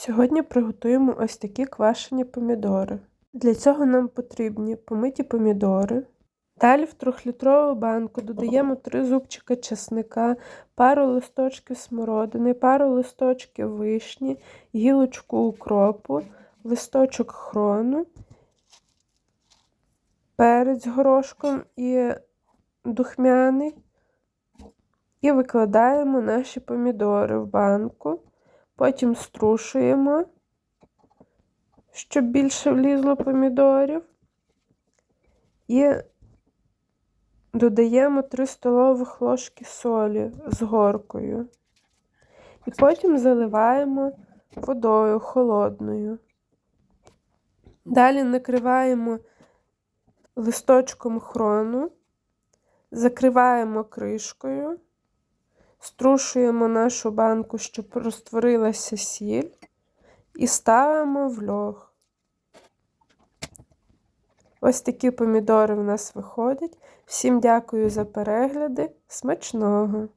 Сьогодні приготуємо ось такі квашені помідори. Для цього нам потрібні помиті помідори. Далі в трьохлітрову банку додаємо 3 зубчика чесника, пару листочків смородини, пару листочків вишні, гілочку укропу, листочок хрону, перець горошком і духмяний. І викладаємо наші помідори в банку. Потім струшуємо, щоб більше влізло помідорів. І додаємо 3 столових ложки солі з горкою. І потім заливаємо водою холодною. Далі накриваємо листочком хрону, закриваємо кришкою. Струшуємо нашу банку, щоб розтворилася сіль, і ставимо в льох. Ось такі помідори в нас виходять. Всім дякую за перегляди. Смачного!